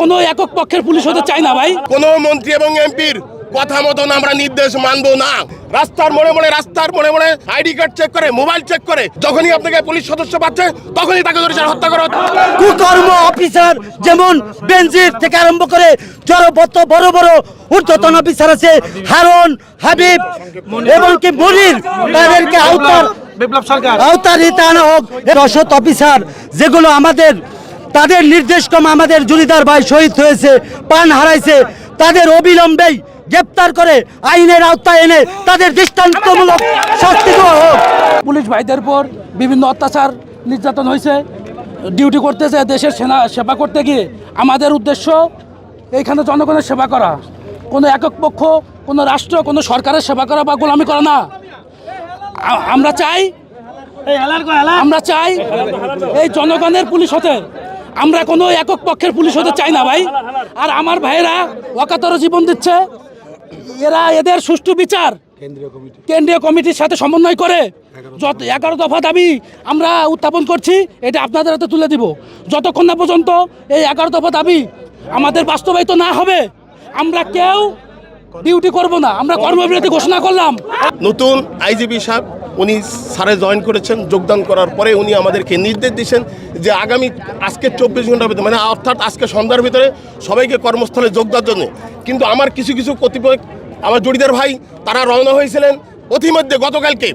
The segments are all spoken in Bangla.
কোনো একক পক্ষের পুলিশ হতে চাই না ভাই। কোনো মন্ত্রী এবং এমপির কথা মতন আমরা নির্দেশ মানবো না। রাস্তার মোড়ে মোড়ে রাস্তার মোড়ে মোড়ে আইডি কার্ড চেক করে মোবাইল চেক করে যখনই আপনাকে পুলিশ সদস্য পাচ্ছে তখনই তাকে ধরে হত্যা করা। কুকর্ম অফিসার যেমন বেনজির থেকে আরম্ভ করে জড়বত্ত বড় বড় ঊর্ধ্বতন অফিসার আছে হারুন হাবিব এবং কি মনির তাদেরকে আওতার বিপ্লব সরকার। আওতারিত আনা হোক। রসদ অফিসার যেগুলো আমাদের তাদের নির্দেশ কম আমাদের জুরিদার ভাই শহীদ হয়েছে প্রাণ হারাইছে। তাদের অবিলম্বেই গ্রেপ্তার করে আইনের আওতায় এনে তাদের দৃষ্টান্তমূলক শাস্তি দেওয়া হোক। পুলিশ ভাইদের উপর বিভিন্ন অত্যাচার নির্যাতন হয়েছে ডিউটি করতেছে দেশের সেনা সেবা করতে গিয়ে। আমাদের উদ্দেশ্য এইখানে জনগণের সেবা করা। কোনো একক পক্ষ কোনো রাষ্ট্র কোনো সরকারের সেবা করা বা গোলামি করা না। আমরা চাই আমরা চাই এই জনগণের পুলিশ হতে। আমরা কোনো একক পক্ষের পুলিশ হতে চাই না ভাই। আর আমার ভাইয়েরা অকাতর জীবন দিচ্ছে। এরা এদের সুষ্ঠু বিচার কেন্দ্রীয় কমিটির সাথে সমন্বয় করে যত এগারো দফা দাবি আমরা উত্থাপন করছি এটা আপনাদের হাতে তুলে দিব। যতক্ষণ না পর্যন্ত এই এগারো দফা দাবি আমাদের বাস্তবায়িত না হবে আমরা কেউ ডিউটি করব না। আমরা কর্মবিরতি ঘোষণা করলাম। নতুন আইজিপি সাহেব উনি স্যারে জয়েন করেছেন, যোগদান করার পরে উনি আমাদেরকে নির্দেশ দিয়েছেন যে আগামী আজকে চব্বিশ ঘণ্টার ভিতরে মানে অর্থাৎ আজকে সন্ধ্যার ভিতরে সবাইকে কর্মস্থলে যোগ দেওয়ার জন্য। কিন্তু আমার কিছু কিছু কতিপয়, আমার জড়িদার ভাই, তারা রওনা হয়েছিলেন অতিমধ্যে গতকালকে।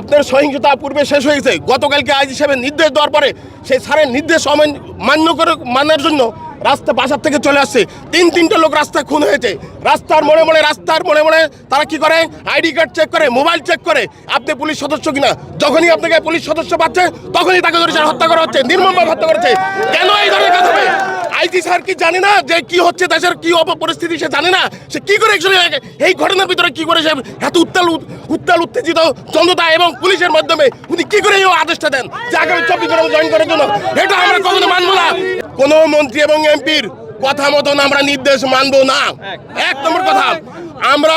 আপনার সহিংসতা পূর্বে শেষ হয়েছে। গতকালকে আইজি সাহেবের নির্দেশ দেওয়ার পরে সেই স্যারের নির্দেশ অমান্য মান্য করে মানার জন্য রাস্তা বাসার থেকে চলে আসছে। তিন, তিনটা লোক রাস্তায় খুন হয়েছে। রাস্তার মোড়ে মোড়ে রাস্তার মোড়ে মোড়ে তারা কি করে? আইডি কার্ড চেক করে, মোবাইল চেক করে। আপনি পুলিশ সদস্য কিনা? যখনই আপনাকে পুলিশ সদস্য পাচ্ছে, তখনই তাকে ধরে হত্যা করা হচ্ছে, নির্মমভাবে হত্যা করেছে কেন এই ধরনের কাজ হবে? আইজি স্যার কি জানে না যে কি হচ্ছে দেশের কি অপ পরিস্থিতি সে জানে না? সে কি করে এই ঘটনার ভিতরে কি করে সে এত উত্তাল উত্তাল, উত্তেজিত জনতা এবং পুলিশের মাধ্যমে উনি কি করে এই আদেশটা দেন যে আগামী চব্বিশ ঘণ্টা জয়েন করার জন্য? এটা আমরা কখনো মানবো না। কোনো মন্ত্রী এবং এমপির কথা মতন আমরা নির্দেশ মানবো না। এক নম্বর কথা, আমরা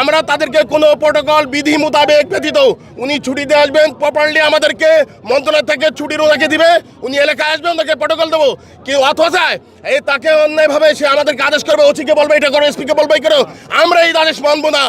আমরা তাদেরকে কোনো প্রোটোকল বিধি মোতাবেক ব্যতীত, উনি ছুটিতে আসবেন প্রপারলি আমাদেরকে, মন্ত্রণালয় থেকে ছুটির ওনাকে দিবে, উনি এলাকায় আসবেন ওনাকে প্রোটোকল দেবো। কেউ অথবা এই তাকে অন্যায়ভাবে সে আমাদেরকে আদেশ করবে, ওসিকে বলবে, এটা করো, এসপিকে বলবে, এই করো। আমরা এই আদেশ মানবো না।